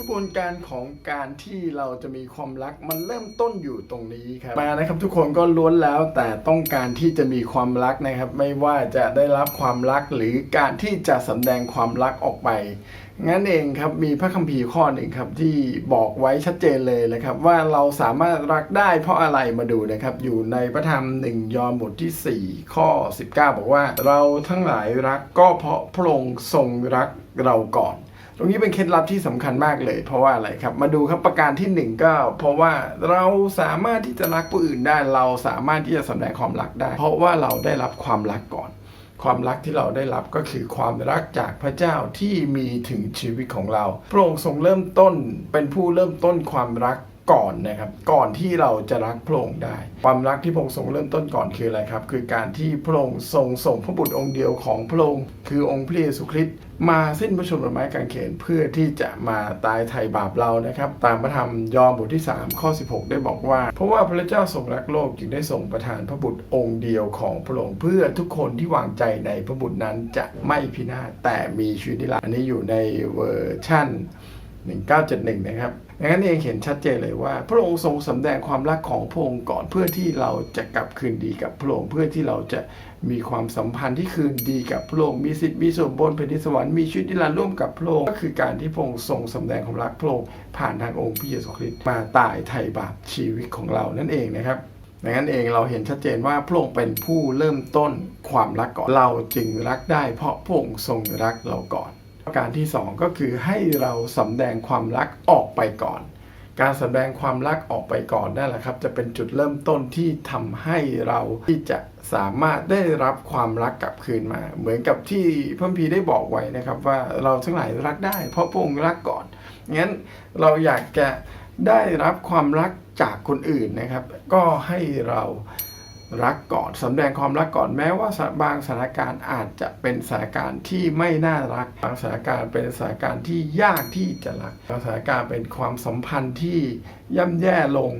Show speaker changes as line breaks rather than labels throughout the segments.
กระบวนการของการที่เราจะมีความรักมันเริ่มต้นอยู่ตรงนี้ครับมานะครับทุกคนก็ล้วนแล้วแต่ต้องการที่จะมีความรักนะครับ ไม่ว่าจะได้รับความรักหรือการที่จะสำแดงความรักออกไป งั้นเองครับมีพระคัมภีร์ข้อหนึ่งครับที่บอกไว้ชัดเจนเลยนะครับ ว่าเราสามารถรักได้เพราะอะไรมาดูนะครับ อยู่ในพระธรรมหนึ่งยอห์นบทที่ 4 ข้อ 19 บอกว่า เราทั้งหลายรักก็เพราะพระองค์ทรงรักเราก่อน ตรงนี้เป็นเคล็ดลับที่สำคัญมากเลย เพราะว่าอะไรครับ มาดูครับประการที่หนึ่งก็ เพราะว่าเราสามารถที่จะรักผู้อื่นได้ เราสามารถที่จะแสดงความรักได้ เพราะว่าเราได้รับความรักก่อน ความรักที่เราได้รับก็คือความรักจากพระเจ้าที่มีถึงชีวิตของเรา พระองค์ทรงเริ่มต้นเป็นผู้เริ่มต้นความรัก ก่อนนะครับ ก่อนที่เราจะรักพระองค์ได้ ความรักที่พระองค์ทรงเริ่มต้นก่อนคืออะไรครับ คือการที่พระองค์ทรงส่งพระบุตรองค์เดียวของพระองค์คือองค์พระเยซูคริสต์มาสิ้นพระชนม์บนไม้กางเขนเพื่อที่จะมาตายไถ่บาปเรานะครับ ตามพระธรรมยอห์นบทที่ 3 ข้อ 16 ได้บอกว่า เพราะว่าพระเจ้าทรงรักโลกจึงได้ส่งประทานพระบุตรองค์เดียวของพระองค์เพื่อทุกคนที่วางใจในพระบุตรนั้นจะไม่พินาศแต่มีชีวิตนิรันดร์อันนี้อยู่ในเวอร์ชั่น 1971 นะครับดังนั้นเองเห็นชัดเจนเลยว่า พระองค์ทรงสำแดงความรักของพระองค์ก่อนเพื่อที่เราจะกลับคืนดีกับพระองค์เพื่อที่เราจะมีความสัมพันธ์ที่คืนดีกับพระองค์มีสิทธิ์มีส่วนบนแผ่นดินสวรรค์มีชีวิตนิรันดร์ร่วมกับพระองค์ก็คือการที่พระองค์ทรงสำแดงความรักพระองค์ผ่านทางองค์พระเยซูคริสต์มาตายไถ่บาปชีวิตของเรานั่นเองนะครับดังนั้นเองเราเห็นชัดเจนว่าพระองค์เป็นผู้เริ่มต้นความรักก่อนเราจึงรักได้ เพราะพระองค์ทรงรักเราก่อน การที่ 2 ก็คือให้เราสำแดงความรักออกไปก่อน การสแสดงความรักออกไปก่อนนั่นแหละครับ จะเป็นจุดเริ่มต้นที่ทำให้เราที่จะสามารถได้รับความรักกลับคืนมา เหมือนกับที่พระคัมภีได้บอกไว้นะครับว่าเราทั้งหลายรักได้ เพราะพระองค์รักก่อนงั้นเราอยากจะได้รับความรักจากคนอื่นนะครับ ก็ให้เรา รักก่อนสำแดงความรักก่อนแม้ว่าบางสถานการณ์อาจจะเป็นสถานการณ์ที่ไม่น่ารัก บางสถานการณ์เป็นสถานการณ์ที่ยากที่จะรักบางสถานการณ์เป็นความสัมพันธ์ที่ย่ำแย่ลง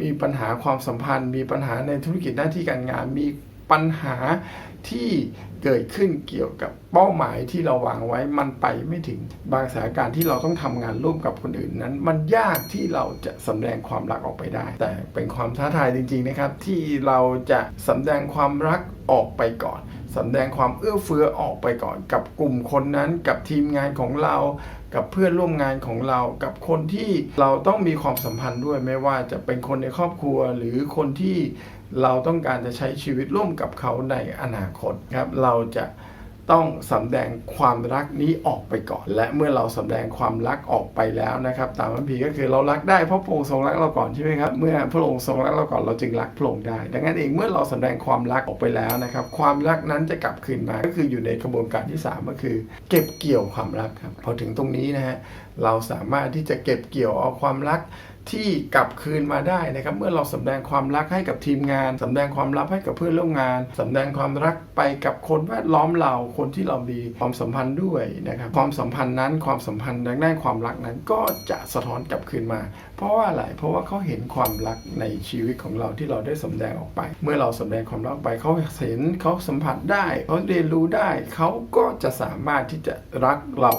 มีปัญหาความสัมพันธ์ มีปัญหาในธุรกิจหน้าที่การงานมี ปัญหาที่เกิดขึ้นเกี่ยวกับเป้าหมายที่เราวางไว้มันไปไม่ถึงบางสถานการณ์ที่เราต้องทำงานร่วมกับคนอื่นนั้น มันยากที่เราจะสำแดงความรักออกไปได้ แต่เป็นความท้าทายจริง ๆนะครับ ที่เราจะสำแดงความรักออกไปก่อนสำแดงความเอื้อเฟื้อออกไปก่อน กับกลุ่มคนนั้น กับทีมงานของเรา กับเพื่อนร่วมงานของเรา กับคนที่เราต้องมีความสัมพันธ์ด้วยไม่ว่าจะเป็นคนในครอบครัวหรือคนที่ เราต้องการจะใช้ชีวิตร่วมกับเขาในอนาคตครับเราจะต้องสำแดงความรักนี้ออกไปก่อน และเมื่อเราสำแดงความรักออกไปแล้วนะครับ ตามพระคัมภีก็คือเรารักได้เพราะพระองค์ทรงรักเราก่อนใช่ไหมครับเมื่อพระองค์ทรงรักเราก่อนเราจึงรักพระองค์ได้ ดังนั้นเองเมื่อเราสำแดงความรักออกไปแล้วนะครับ ความรักนั้นจะกลับคืนมาก็คืออยู่ในกระบวนการที่สามก็คือ เก็บเกี่ยวความรักครับพอถึงตรงนี้นะฮะเราสามารถที่จะเก็บเกี่ยวเอาความรัก ที่กลับคืนมาได้นะครับ เมื่อเราสำแดงความรักให้กับทีมงานสำแดงความรักให้กับเพื่อนร่วมงานสำแดงความรักไปกับคนแวดล้อมเราคนที่เรามีความสัมพันธ์ด้วยนะครับความสัมพันธ์นั้นความสัมพันธ์ทางด้านความรักนั้นก็จะสะท้อนกลับคืนมา เพราะว่าอะไรเพราะว่าเขาเห็นความรักในชีวิตของเราที่เราได้สำแดงออกไป เมื่อเราสำแดงความรักไปเขาเห็นเขาสัมผัสได้เขาเรียนรู้ได้เขาก็จะสามารถที่จะรักเรา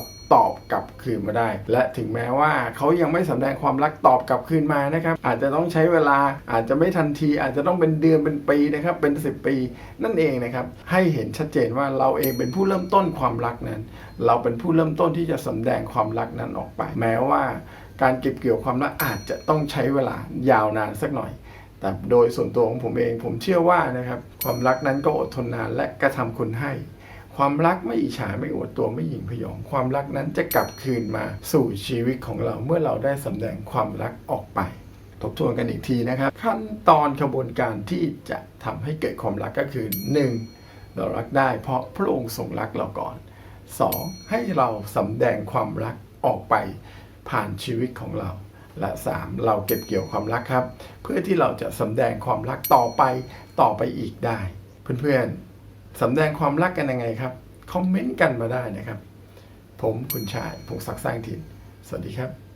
กลับคืนมาได้ และถึงแม้ว่าเขายังไม่สำแดงความรักตอบกลับคืนมานะครับ อาจจะต้องใช้เวลาอาจจะไม่ทันที อาจจะต้องเป็นเดือนเป็นปีนะครับ เป็น 10 ปีนั่นเองนะครับ ให้เห็นชัดเจนว่าเราเองเป็นผู้เริ่มต้นความรักนั้น เราเป็นผู้เริ่มต้นที่จะสำแดงความรักนั้นออกไป แม้ว่า การเก็บเกี่ยวความรักอาจจะต้องใช้เวลายาวนานสักหน่อยแต่โดยส่วนตัวของผมเองผมเชื่อว่านะครับความรักนั้นก็อดทนนานและกระทำคุณให้ ความรักไม่อิจฉาไม่อวดตัวไม่หยิ่งพยอง ความรักนั้นจะกลับคืนมาสู่ชีวิตของเราเมื่อเราได้สำแดงความรักออกไป ทบทวนกันอีกทีนะครับ ขั้นตอนกระบวนการที่จะทำให้เกิดความรักก็คือ 1. เรารักได้เพราะพระองค์ทรงรักเราก่อน 2. ให้เราสำแดงความรักออกไปผ่านชีวิตของเราและ 3. เราเก็บเกี่ยวความรักครับ เพื่อที่เราจะสำแดงความรักต่อไปต่อไปอีกได้ เพื่อนๆ สำแดงความรักกันยังไงครับ คอมเมนต์กันมาได้นะครับ ผมคุณชายพงศักดิ์สร้างถิ่น สวัสดีครับ